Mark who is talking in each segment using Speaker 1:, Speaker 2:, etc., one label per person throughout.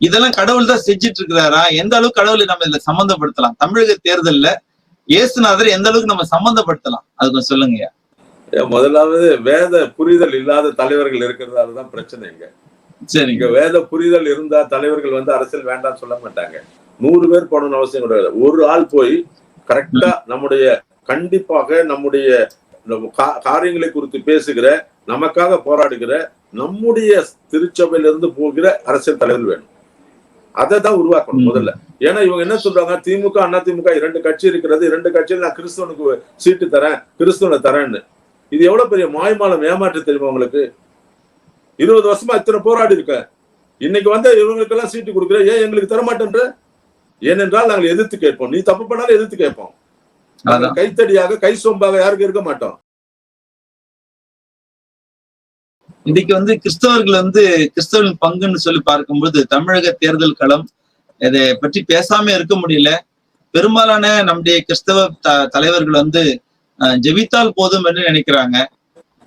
Speaker 1: இதெல்லாம் கடவுள் தான் செஞ்சுட்டு இருக்கிறாரா எந்த அளவுக்கு கடவுளை நம்ம இதுல சம்பந்தப்படுத்தலாம் தமிழக தேர்தல்ல இயேசுநாதர் எந்த அளவுக்கு நம்ம சம்பந்தப்படுத்தலாம் அது கொஞ்சம் சொல்லுங்க
Speaker 2: முதலாவது வேத புரிதல் இல்லாத தலைவர்கள் இருக்கிறதால தான் பிரச்சனை இங்க.
Speaker 1: சரிங்க.
Speaker 2: இங்க வேத புரிதல் இருந்தா தலைவர்கள் வந்து அரசியல் வேண்டாம்னு சொல்ல மாட்டாங்க. நூறு பேர் போடணும்னு அவசியம் கிடையாது. ஒரு ஆள் போய் கரெக்டா நம்முடைய கண்டிப்பாக நம்முடைய காரியங்களை குறித்து பேசுகிற நமக்காக போராடுகிற நம்முடைய திருச்சபையிலிருந்து போகிற அரசியல் தலைவர் வேணும். அதை தான் உருவாக்கணும். முதல்ல. ஏன்னா இவங்க என்ன சொல்றாங்க? திமுக அண்ணா திமுக இரண்டு கட்சி இருக்கிறது இரண்டு கட்சியில் நான் கிறிஸ்துவனுக்கு சீட்டு தரேன் கிறிஸ்துவனை தரேன்னு. இது எவ்வளவு பெரிய மாய்மாலம் ஏமாற்று தெரியுமா உங்களுக்கு? இருபது வருஷமா இத்தனை போராடி இருக்கேன் இன்னைக்கு வந்து இவங்களுக்கெல்லாம் சீட்டு கொடுக்குற ஏன் எங்களுக்கு தர மாட்டேன்ற ஏனென்றால் நாங்கள் எதிர்த்து கேட்போம். நீ தப்பு பண்ணாலும் எதிர்த்து கேட்போம். கைத்தடியாக கை சோம்பாக யாருக்கு இருக்க மாட்டோம்.
Speaker 1: இன்னைக்கு வந்து கிறிஸ்தவர்கள் வந்து கிறிஸ்தவர்களின் பங்குன்னு சொல்லி பார்க்கும்போது தமிழக தேர்தல் களம் இதை பற்றி பேசாம இருக்க முடியல. பெரும்பாலான நம்முடைய கிறிஸ்தவ த- தலைவர்கள் வந்து ஜெபித்தால் போதும் என்று நினைக்கிறாங்க.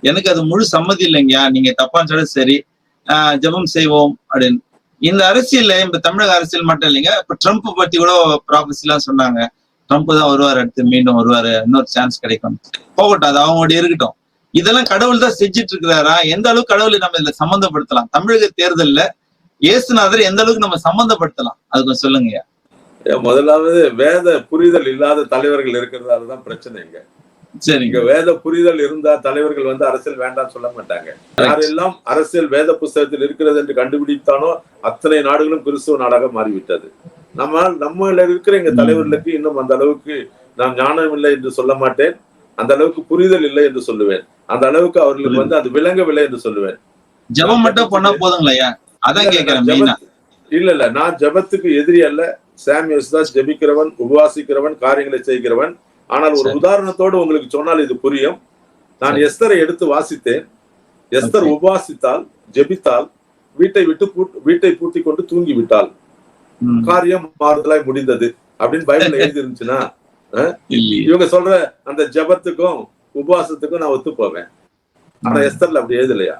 Speaker 1: எனக்கு அது முழு சம்மதி இல்லைங்கய்யா. நீங்க தப்பா சொல்ல சரி அஹ், ஜெபம் செய்வோம் அப்படின்னு. இந்த அரசியல்ல இந்த தமிழக அரசியல் மட்டும் இல்லைங்க. இப்ப ட்ரம்ப் பத்தி கூட ப்ராபர்சி எல்லாம் சொன்னாங்க. ட்ரம்ப் தான் வருவார் அடுத்து மீண்டும் வருவாரு. இன்னொரு சான்ஸ் கிடைக்கும். போகட்டும் அது அவங்களுடைய இருக்கட்டும். இதெல்லாம் கடவுள் தான் செஞ்சுட்டு இருக்கிறாரா எந்த அளவுக்கு கடவுளை நம்ம இதுல சம்பந்தப்படுத்தலாம் தமிழக தேர்தல்ல இயேசுநாதர் எந்த அளவுக்கு நம்ம சம்பந்தப்படுத்தலாம் அது கொஞ்சம் சொல்லுங்க
Speaker 2: முதலாவது வேத புரிதல் இல்லாத தலைவர்கள் இருக்கிறதால தான் பிரச்சனை இங்க.
Speaker 1: சரிங்க.
Speaker 2: வேத புரிதல் இருந்தா தலைவர்கள் வந்து அரசியல் வேண்டாம்னு சொல்ல மாட்டாங்க. யாரெல்லாம் அரசியல் வேத புஸ்தகத்தில் இருக்கிறது என்று கண்டுபிடித்தானோ அத்தனை நாடுகளும் கிறிஸ்துவ நாடாக மாறிவிட்டது. நம்ம நம்மள இருக்கிற எங்க தலைவர்களுக்கு இன்னும் அந்த அளவுக்கு நான் ஞானம் இல்லை என்று சொல்ல மாட்டேன். அந்த அளவுக்கு புரிதல் இல்லை என்று சொல்லுவேன். அந்த அளவுக்கு அவர்களுக்கு வந்து அது விளங்கவில்லை என்று சொல்லுவேன்.
Speaker 1: ஜெபம் மட்டும் பண்ணா போதுங்களையா அதான் கேக்குறேன்
Speaker 2: இல்ல இல்ல நான் ஜெபத்துக்கு எதிரி அல்ல. சாமியஸ் தான் ஜெபிக்கிறவன் உபவாசிக்கிறவன் காரியங்களை செய்கிறவன். ஆனால் ஒரு. உதாரணத்தோடு உங்களுக்கு சொன்னால் இது புரியும். நான். எஸ்தரை எடுத்து வாசித்தேன். எஸ்தர். உபவாசித்தால் ஜெபித்தால் வீட்டை விட்டு வீட்டை பூட்டி கொண்டு தூங்கி விட்டால் காரியம் மாறுதலாய் முடிந்தது அப்படின்னு பைபிள்ல எழுதி இருந்துச்சுன்னா இவங்க சொல்ற அந்த ஜெபத்துக்கும் உபவாசத்துக்கும் நான் ஒத்து போவேன் ஆனா எஸ்தர்ல அப்படி எழுதலையா?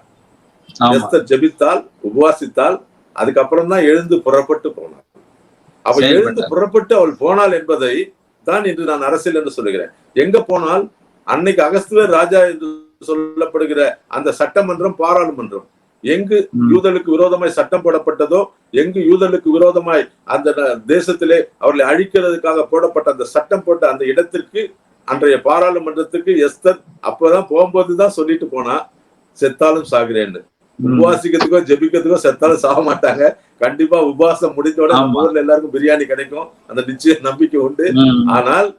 Speaker 2: எஸ்தர் ஜெபித்தால் உபவாசித்தால் அதுக்கப்புறம் தான் எழுந்து புறப்பட்டு போனாள் அவள். எழுந்து புறப்பட்டு அவள் போனாள் என்பதை தான் இன்று நான் அரசியல் என்று சொல்லுகிறேன். எங்க போனால்? அன்னைக்கு அகஸ்துவர் ராஜா என்று சொல்லப்படுகிற அந்த சட்டமன்றம் பாராளுமன்றம். எங்கு. யூதலுக்கு விரோதமாய் சட்டம் போடப்பட்டதோ எங்கு யூதலுக்கு விரோதமாய் அந்த தேசத்திலே அவர்களை அழிக்கிறதுக்காக போடப்பட்ட அந்த சட்டம் போட்ட அந்த இடத்திற்கு அன்றைய பாராளுமன்றத்துக்கு எஸ்தர் அப்பதான் போகும்போதுதான் சொல்லிட்டு போனா செத்தாலும் சாகிறேன்னு. உபவாசிக்கிறதுக்கோ ஜெபிக்கிறதுக்கோ செத்தாலும் சாக மாட்டாங்க. கண்டிப்பா உபவாசம் முடிந்தோட நம்ம. ஊர்ல எல்லாருக்கும் பிரியாணி கிடைக்கும். அந்த நிச்சய நம்பிக்கை உண்டு. ஆனால்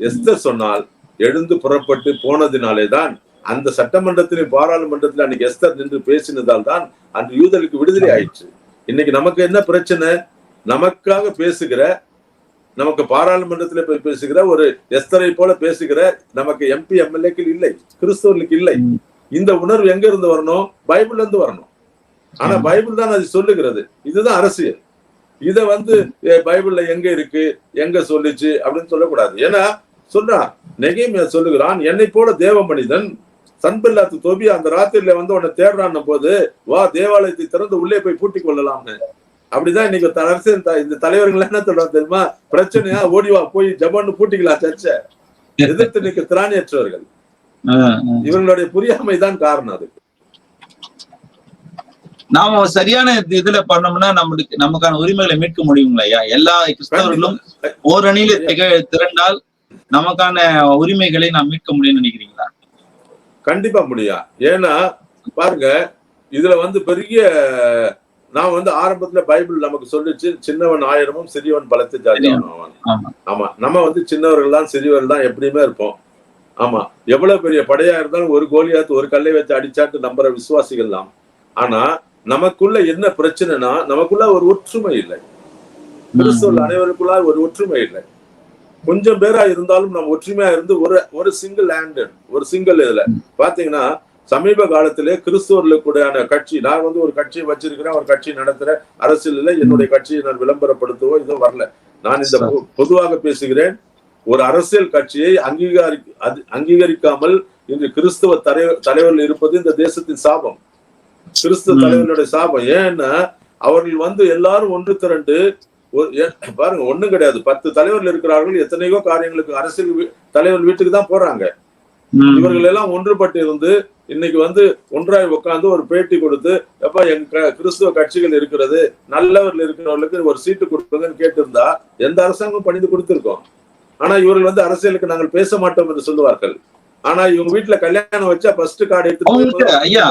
Speaker 2: எஸ்தர் சொன்னால் எழுந்து புறப்பட்டு போனதினாலே தான் அந்த சட்டமன்றத்திலும் பாராளுமன்றத்தில் அன்னைக்கு எஸ்தர் நின்று பேசினதால் தான் அன்று யூதலுக்கு விடுதலை ஆயிற்று. இன்னைக்கு நமக்கு என்ன பிரச்சனை? நமக்காக பேசுகிற நமக்கு பாராளுமன்றத்தில் போய் பேசுகிற ஒரு எஸ்தரை போல பேசுகிற நமக்கு எம்பி எம்எல்ஏக்கள் இல்லை கிறிஸ்தவர்களுக்கு இல்லை. இந்த உணர்வு எங்க இருந்து வரணும்? பைபிள்ல இருந்து வரணும். ஆனா. பைபிள் தான் அது சொல்லுகிறது. இதுதான் அரசியல். இத வந்து பைபிள்ல எங்க இருக்கு? எங்க சொல்லுச்சு? அப்படின்னு சொல்லக்கூடாது. ஏன்னா சொல்றான் நெகேமியா சொல்லுகிறான் என்னை போல தேவ மனிதன் சன்பில்லாத்து தொபி அந்த ராத்திரில வந்து உன்னை தேடுறான் போது வா தேவாலயத்தை திறந்து உள்ளே போய் பூட்டிக் கொள்ளலாம்னு. அப்படிதான் இன்னைக்கு த- இந்த தலைவர்கள் என்ன சொல்றாங்க தெரியுமா? பிரச்சனையா ஓடி வா போய் ஜபான்னு பூட்டிக்கலாம் சர்ச்ச. எதிர்த்து நிற்க திராணியற்றவர்கள். இவர்களுடைய புரியாமை தான் காரணம் அது.
Speaker 1: நாம சரியான இதுல பண்ணோம்னா நம்மளுக்கு நமக்கான உரிமைகளை மீட்க முடியுங்களா ஐயா? எல்லா கிறிஸ்தவர்களும் ஓரணியில திரண்டால் நமக்கான உரிமைகளை நாம் மீட்க முடியும்னு நினைக்கிறீங்களா?
Speaker 2: கண்டிப்பா முடியும். ஏன்னா பாருங்க இதுல வந்து பெரிய நான் வந்து ஆரம்பத்துல பைபிள் நமக்கு சொல்லிச்சு சின்னவன் ஆயிரமும் சிறியவன் பலத்து ஜாதியான் அவன்
Speaker 1: ஆமா.
Speaker 2: ஆமா. நம்ம வந்து சின்னவர்கள் தான் சிறியவர்கள் தான் எப்படியுமே இருப்போம். ஆமா. எவ்வளவு பெரிய படையா இருந்தாலும் ஒரு கோலியாத்து ஒரு கல்லை வச்சு அடிச்சாட்டு நம்புற விசுவாசிகள் தான். ஆனா நமக்குள்ள என்ன பிரச்சனைனா நமக்குள்ள ஒரு ஒற்றுமை இல்லை. கிறிஸ்தவர்கள் அனைவருக்குள்ள ஒரு ஒற்றுமை இல்லை. கொஞ்சம் பேரா இருந்தாலும் நம்ம ஒற்றுமையா இருந்து ஒரு ஒரு சிங்கிள் ஹேண்டட் ஒரு சிங்கிள் இதுல. பாத்தீங்கன்னா சமீப காலத்திலே கிறிஸ்தவர்களுக்குடையான கட்சி நான் வந்து ஒரு கட்சியை வச்சிருக்கிறேன் ஒரு கட்சி நடத்துறேன் அரசியலில் என்னுடைய கட்சியை நான் விளம்பரப்படுத்தவோ இதுவும் வரல நான் இந்த பொதுவாக பேசுகிறேன் ஒரு அரசியல் கட்சியை அங்கீகாரி அது- அங்கீகரிக்காமல் இன்று கிறிஸ்தவ தலைவர் தலைவர்கள் இருப்பது இந்த தேசத்தின் சாபம் கிறிஸ்துவ. தலைவர்களுடைய சாபம் ஏன்னா அவர்கள் வந்து எல்லாரும் ஒன்று திரண்டு பாருங்க ஒண்ணும் கிடையாது பத்து தலைவர்கள் இருக்கிறார்கள் எத்தனையோ காரியங்களுக்கு அரசியல் தலைவர் வீட்டுக்கு தான் போறாங்க. இவர்கள் எல்லாம் ஒன்றுபட்டு இருந்து இன்னைக்கு வந்து ஒன்றாய் உட்கார்ந்து ஒரு பேட்டி கொடுத்து எப்ப எங்க கிறிஸ்துவ கட்சிகள் இருக்கிறது நல்லவர்கள் இருக்கிறவர்களுக்கு ஒரு சீட்டு கொடுக்குங்கன்னு கேட்டிருந்தா எந்த அரசாங்கம் பணிந்து கொடுத்திருக்கோம். ஆனா இவர்கள் வந்து அரசியலுக்கு நாங்கள் பேச மாட்டோம் என்று சொல்லுவார்கள். ஆனா இவங்க வீட்டுல கல்யாணம் வச்சா ஃபர்ஸ்ட் கார்டு எடுத்து
Speaker 1: ஐயா.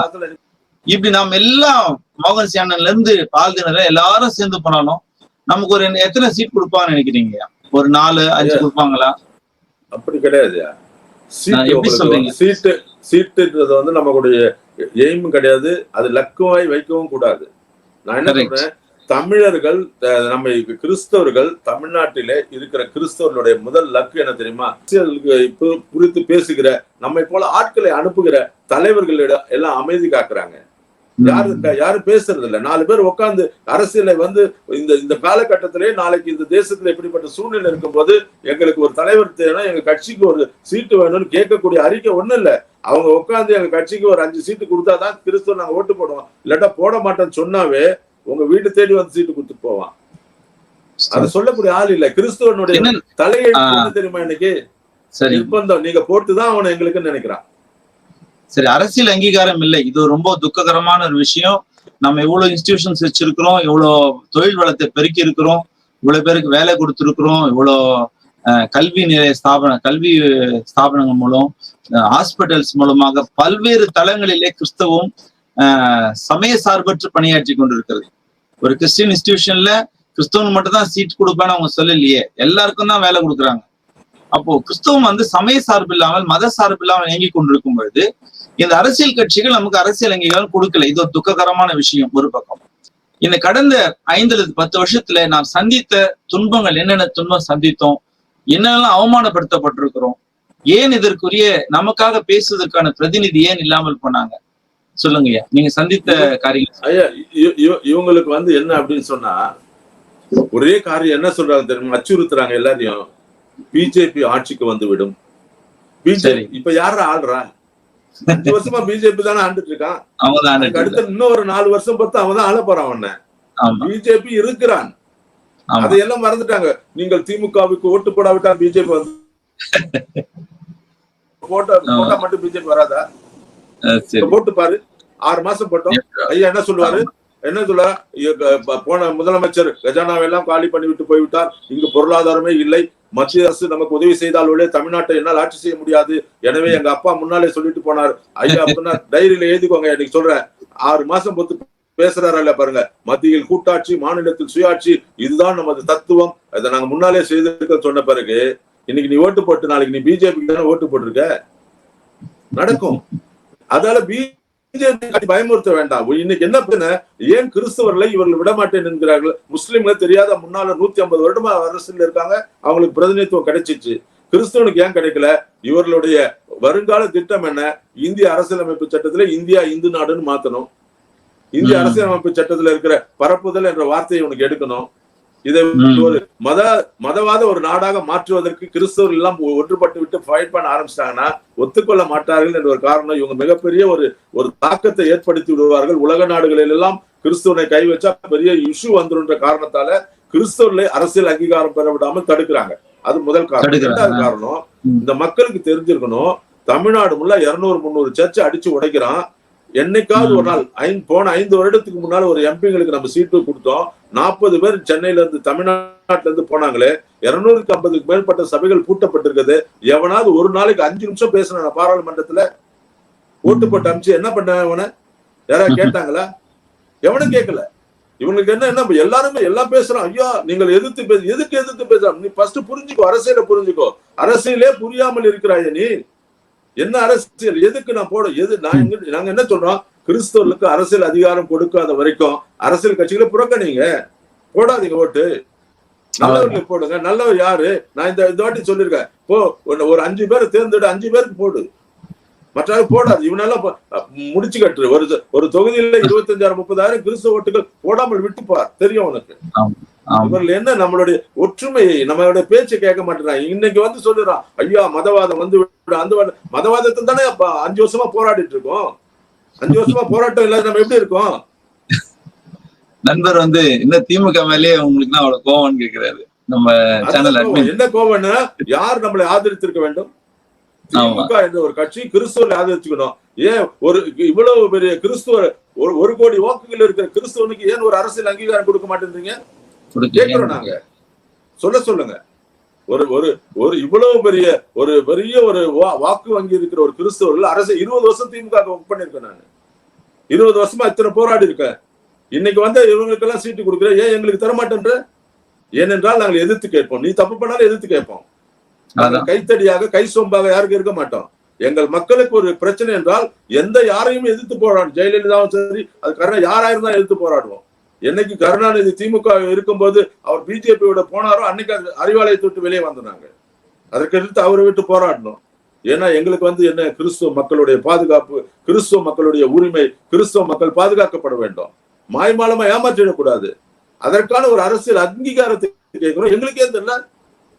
Speaker 1: இப்படி நாம் எல்லாம் மோகன் சியானன்ல இருந்து பால்தினர் எல்லாரும் சேர்ந்து போனாலும் நமக்கு ஒரு எத்தனை சீட் கொடுப்பாங்கன்னு நினைக்கிறீங்க ஒரு நாலு அஞ்சு கொடுப்பாங்களா?
Speaker 2: அப்படி கிடையாது சீட்டு சீட்டுன்றது வந்து நம்மளுடைய எய்ம் கிடையாது. அது லக்குவாய் வைக்கவும் கூடாது. நான் என்ன. சொல்றேன்? தமிழர்கள் நம்ம கிறிஸ்தவர்கள் தமிழ்நாட்டிலே இருக்கிற கிறிஸ்தவர்களுடைய முதல் லக்கு என்ன தெரியுமா? அரசியலுக்கு இப்ப குறித்து பேசுகிற நம்மை போல ஆட்களை அனுப்புகிற தலைவர்களிடம் எல்லாம் அமைதி காக்குறாங்க. யாரு யாரு பேசுறது இல்ல நாலு பேர் உட்கார்ந்து அரசியலை வந்து இந்த இந்த காலகட்டத்திலே நாளைக்கு இந்த தேசத்துல இப்படிப்பட்ட சூழ்நிலை இருக்கும்போது எங்களுக்கு ஒரு தலைவர் தேவைன்னா எங்க கட்சிக்கு ஒரு சீட்டு வேணும்னு கேட்கக்கூடிய அறிக்கை ஒண்ணும் இல்ல. அவங்க உட்கார்ந்து எங்க கட்சிக்கு ஒரு அஞ்சு சீட்டு கொடுத்தாதான் கிறிஸ்துவ நாங்க ஓட்டு போடுவோம். இல்லாட்டா போட மாட்டோம்னு சொன்னாவே உங்க வீட்டு தேடி வந்து சீட்டு கொடுத்துட்டு போவான். அதை சொல்லக்கூடிய ஆள் இல்ல. கிறிஸ்துவனுடைய தலையெழுத்து தெரியுமா இன்னைக்கு? நிர்பந்தம். நீங்க போட்டுதான் அவனை எங்களுக்கு நினைக்கிறான்.
Speaker 1: சரி அரசியல் அங்கீகாரம் இல்லை. இது ரொம்ப துக்ககரமான ஒரு விஷயம். நம்ம எவ்வளவு இன்ஸ்டிடியூஷன்ஸ் வச்சிருக்கிறோம் எவ்வளவு தொழில் வளத்தை பெருக்கி இருக்கிறோம் இவ்வளவு பேருக்கு வேலை கொடுத்திருக்கிறோம் இவ்வளோ அஹ், கல்வி நிலைய ஸ்தாபன கல்வி ஸ்தாபனங்கள் மூலம் ஹாஸ்பிட்டல்ஸ் மூலமாக பல்வேறு தளங்களிலே கிறிஸ்தவம் சமய சார்பற்று பணியாற்றி கொண்டிருக்கிறது. ஒரு கிறிஸ்டின் இன்ஸ்டிடியூஷன்ல கிறிஸ்தவன் மட்டும் தான் சீட் கொடுப்பேன்னு அவங்க சொல்லலையே. எல்லாருக்கும் தான் வேலை கொடுக்குறாங்க. அப்போ கிறிஸ்தவம் வந்து சமய சார்பு இல்லாமல் மத சார்பு இல்லாமல் இயங்கி கொண்டிருக்கும் பொழுது இந்த அரசியல் கட்சிகள் நமக்கு அரசியல் அங்கீகாரம் கொடுக்கல. இது ஒரு துக்ககரமான விஷயம் ஒரு பக்கம். இந்த கடந்த ஐந்து அல்லது பத்து வருஷத்துல நாம் சந்தித்த துன்பங்கள் என்னென்ன துன்பம் சந்தித்தோம்? என்னென்னலாம் அவமானப்படுத்தப்பட்டிருக்கிறோம்? ஏன் இதற்குரிய நமக்காக பேசுவதற்கான பிரதிநிதி ஏன் இல்லாமல் போனாங்க? சொல்லுங்கய்யா நீங்க சந்தித்த காரியம்
Speaker 2: ஐயா இவங்களுக்கு வந்து என்ன அப்படின்னு சொன்னா ஒரே காரியம் என்ன சொல்றாங்க தெரியுமா? அச்சுறுத்துறாங்க எல்லாரையும். பிஜேபி ஆட்சிக்கு வந்து விடும். பிஜேபி இப்ப யாரா ஆள்றா? அஞ்சு வருஷமா பிஜேபி தானே ஆண்டுட்டு இருக்கான்.
Speaker 1: ஆண்டுட்டு
Speaker 2: அடுத்த இன்னும் ஒரு நாலு வருஷம் பார்த்து அவன் தான் ஆள போறான் அவன
Speaker 1: ஆமா.
Speaker 2: பிஜேபி இருக்கிறான்.
Speaker 1: ஆமா.
Speaker 2: அதையெல்லாம் மறந்துட்டாங்க. நீங்கள் திமுகவுக்கு ஓட்டு போடாவிட்டா பிஜேபி வந்து போட்டோ போட்டா மட்டும் பிஜேபி வராதா? போட்டு பாரு. ஆறு மாசம் போட்டோம். ஐயா என்ன சொல்லுவாரு? என்ன ப- போன முதலமைச்சர் கஜானாவை எல்லாம் காலி பண்ணி விட்டு போய்விட்டார். இங்கு பொருளாதாரமே இல்லை. மத்திய அரசு நமக்கு உதவி செய்தால் ஒழிய தமிழ்நாட்டை என்னால் ஆட்சி செய்ய முடியாது. எனவே எங்க அப்பா முன்னாலே சொல்லிட்டு போனார். ஐயா அப்படின்னா டைரியில எழுதிக்கோங்க எனக்கு சொல்றேன். ஆறு மாசம் பொத்து பேசுறாரா இல்ல பாருங்க. மத்தியில் கூட்டாட்சி மாநிலத்தில் சுயாட்சி இதுதான் நமது தத்துவம். அதை நாங்க முன்னாலே செய்திருக்க சொன்ன பிறகு இன்னைக்கு நீ ஓட்டு போட்டு நாளைக்கு நீ பிஜேபிக்கு தானே ஓட்டு போட்டிருக்க? நடக்கும். அதால பி பயமுறுத்த வேண்டாம். இன்னைக்கு என்ன பிரச்சனை? ஏன் கிறிஸ்தவர்களை இவர்கள் விடமாட்டேன் என்கிறார்கள்? முஸ்லிம்களை தெரியாத முன்னால நூத்தி ஐம்பது வருடமா அரசியல் இருக்காங்க. அவங்களுக்கு பிரதிநிதித்துவம் கிடைச்சிச்சு. கிறிஸ்தவனுக்கு ஏன் கிடைக்கல? இவர்களுடைய வருங்கால திட்டம் என்ன? இந்திய அரசியலமைப்பு சட்டத்துல இந்தியா இந்து நாடுன்னு மாத்தணும். இந்திய. அரசியலமைப்பு சட்டத்துல இருக்கிற பரப்புதல் என்ற வார்த்தையை உனக்கு எடுக்கணும். இதை. ஒரு மத மதவாத ஒரு நாடாக மாற்றுவதற்கு கிறிஸ்தவர்கள் எல்லாம் ஒன்றுபட்டு விட்டு ஃபைட் பண்ண ஆரம்பிச்சிட்டாங்கன்னா ஒத்துக்கொள்ள மாட்டார்கள் என்ற ஒரு காரணம் இவங்க மிகப்பெரிய ஒரு ஒரு தாக்கத்தை ஏற்படுத்தி விடுவார்கள் உலக நாடுகளில் எல்லாம் கிறிஸ்துவனை கை வச்சா பெரிய இஷ்யூ வந்துருன்ற காரணத்தால கிறிஸ்தவர்களை அரசியல் அங்கீகாரம் பெற விடாம தடுக்கிறாங்க அது முதல் காரணம். இரண்டாவது காரணம். இந்த மக்களுக்கு தெரிஞ்சிருக்கணும் தமிழ்நாடு முள்ள இருநூறு முந்நூறு சர்ச்சை அடிச்சு உடைக்கிறான் என்னைக்காவது ஒரு நாள் ஐந்து போன ஐந்து வருடத்துக்கு முன்னால ஒரு எம்பிங்களுக்கு நம்ம சீட்டு கொடுத்தோம். நாற்பது பேர் சென்னையில இருந்து தமிழ்நாட்டுல இருந்து போனாங்களே இருநூறுக்கு ஐம்பதுக்கு மேற்பட்ட சபைகள் பூட்டப்பட்டிருக்குது. எவனாவது ஒரு நாளைக்கு அஞ்சு நிமிஷம் பேசின பாராளுமன்றத்துல ஓட்டு போட்டு அமிச்சு என்ன பண்ண அவனை? யாராவது கேட்டாங்களா? எவனும் கேட்கல இவங்களுக்கு என்ன என்ன எல்லாருமே எல்லாம் பேசுறான். ஐயா நீங்கள் எதிர்த்து பேச எதுக்கு எதிர்த்து பேசுறான் நீ ஃபர்ஸ்ட் புரிஞ்சுக்கோ அரசியலை புரிஞ்சுக்கோ. அரசியலே புரியாமல் இருக்கிறாய நீ. என்ன அரசியல்? எதுக்கு நான் போட? எது? நான் நாங்க என்ன சொல்றோம்? கிறிஸ்தவர்களுக்கு அரசியல் அதிகாரம் கொடுக்காத வரைக்கும் அரசியல் கட்சிகளை புறக்கணிங்க போடாதீங்க ஓட்டு. நல்லவர்களுக்கு போடுங்க. நல்லவர் யாரு? நான் இந்த இந்த வாட்டி சொல்லியிருக்கேன். போ ஒரு- அஞ்சு பேரை தேர்ந்தெடு. அஞ்சு பேருக்கு போடு. மற்றாவது போடாது. இவனெல்லாம் முடிச்சு கட்டுரு. ஒரு ஒரு தொகுதியில இருபத்தஞ்சாயிரம் முப்பதாயிரம் கிறிஸ்தவ ஓட்டுகள் போடாமல் விட்டுப்பார். தெரியும் உனக்கு. இவர்கள் என்ன நம்மளுடைய ஒற்றுமையை நம்மளுடைய பேச்சை கேட்க மாட்டேறாங்க இன்னைக்கு வந்து சொல்லுறான் ஐயா மதவாதம் வந்து அந்த. மதவாதத்தை தானே அஞ்சு வருஷமா போராடிட்டு இருக்கோம். அஞ்சு வருஷமா போராட்டம் இல்லாத நம்ம எப்படி இருக்கோம்?
Speaker 1: நண்பர் வந்து இந்த திமுக மேலேயே உங்களுக்கு தான் அவ்வளவு கோவம்னு கேக்குறாரு? நம்ம சேனல்
Speaker 2: என்ன கோவம்னா யார் நம்மளை ஆதரித்திருக்க வேண்டும்? திமுக என்ற ஒரு கட்சி கிறிஸ்துவரை ஆதரிச்சுக்கணும். ஏன் ஒரு இவ்வளவு பெரிய கிறிஸ்துவ ஒரு ஒரு கோடி வாக்குகள் இருக்கிற கிறிஸ்துவனுக்கு ஏன் ஒரு அரசியல் அங்கீகாரம் கொடுக்க மாட்டேன்றீங்க? கேட்கிறோம் நாங்க. சொல்ல சொல்லுங்க. ஒரு ஒரு ஒரு இவ்வளவு பெரிய ஒரு பெரிய ஒரு வாக்கு வங்கி இருக்கிற ஒரு கிறிஸ்தவர்கள் அரசு இருபது வருஷம் திமுக ஒர்க் பண்ணிருக்கேன் நான். இருபது வருஷமா இத்தனை போராடி இருக்கேன். இன்னைக்கு வந்து இவங்களுக்கெல்லாம் சீட்டு கொடுக்குற ஏன் எங்களுக்கு தர மாட்டேன்ற ஏனென்றால் நாங்கள் எதிர்த்து கேட்போம். நீ தப்பு பண்ணாலும் எதிர்த்து கேட்போம். கைத்தடியாக கை சொம்பாக யாருக்கும் இருக்க மாட்டோம். எங்கள் மக்களுக்கு ஒரு பிரச்சனை என்றால் எந்த யாரையும் எதிர்த்து போராடும் ஜெயலலிதாவும் சரி அது கருணா யாராயிருந்தா எதிர்த்து போராடுவோம். என்னைக்கு கருணாநிதி திமுக இருக்கும்போது அவர் பிஜேபியோட போனாரோ அன்னைக்கு அது அறிவாலயத்தை விட்டு வெளியே வந்தாங்க அதற்கெடுத்து அவரை விட்டு போராடணும். ஏன்னா எங்களுக்கு வந்து என்ன கிறிஸ்துவ மக்களுடைய பாதுகாப்பு கிறிஸ்துவ மக்களுடைய உரிமை கிறிஸ்துவ மக்கள் பாதுகாக்கப்பட வேண்டும். மாய்மாலமா ஏமாற்றிடக்கூடாது. அதற்கான ஒரு அரசியல் அங்கீகாரத்தை கேட்கிறோம். எங்களுக்கே தெரியல.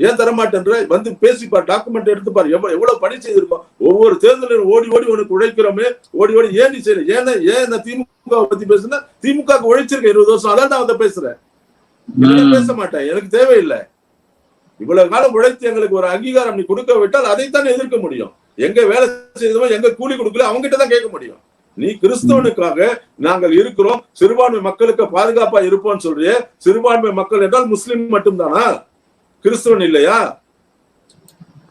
Speaker 2: ஏன் தரமாட்டேன்ற? வந்து பேசிப்பார் டாக்குமெண்ட் எடுத்துப்பார். எவ்வளவு எவ்வளவு பணி செய்திருக்கோம் ஒவ்வொரு தேர்தலில் ஓடி ஓடி உனக்கு உழைக்கிறோமே. ஓடி ஓடி ஏன் நீ செய்யற ஏன்னா ஏன் இந்த திமுக பத்தி பேசுனா? திமுக க்கு உழைச்சிருக்க இருபது வருஷம். அதான் நான் வந்து பேசுறேன். பேச மாட்டேன். எனக்கு தேவையில்லை. இவ்வளவு காலம் உழைத்து எங்களுக்கு ஒரு அங்கீகாரம் நீ கொடுக்க விட்டால் அதைத்தான் எதிர்க்க முடியும். எங்க வேலை செய்தவன் எங்க கூலி கொடுக்கல அவங்ககிட்ட தான் கேட்க முடியும். நீ கிறிஸ்தவனுக்காக நாங்கள் இருக்கிறோம். சிறுபான்மை மக்களுக்கு பாதுகாப்பா இருப்போம்னு சொல்றியே. சிறுபான்மை மக்கள் என்றால் முஸ்லிம் மட்டும்தானா? கிறிஸ்தவன் இல்லையா?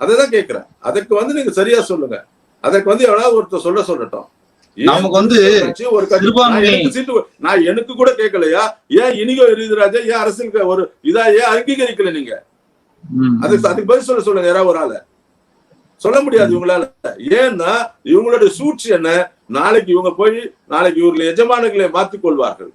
Speaker 2: அதைதான் கேட்கிறேன். அதற்கு வந்து நீங்க சரியா சொல்லுங்க. அதற்கு வந்து எவ்வளவு ஒருத்தர் சொல்ல சொல்லட்டும்.
Speaker 1: நமக்கு வந்து
Speaker 2: ஒரு சீட்டு நான் எனக்கு கூட கேட்கலையா? ஏன் இனிகோ எரியுதுராஜா ஏன் அரசியலுக்கு ஒரு இதா ஏன் அங்கீகரிக்கல நீங்க. அதுக்கு அதுக்கு பதில் சொல்ல சொல்லுங்க யாராவது ஒரு ஆள. சொல்ல முடியாது இவங்களால. ஏன்னா இவங்களுடைய சூழ்ச்சி என்ன? நாளைக்கு இவங்க போய் நாளைக்கு இவர்கள் எஜமானர்களை மாற்றிக் கொள்வார்கள்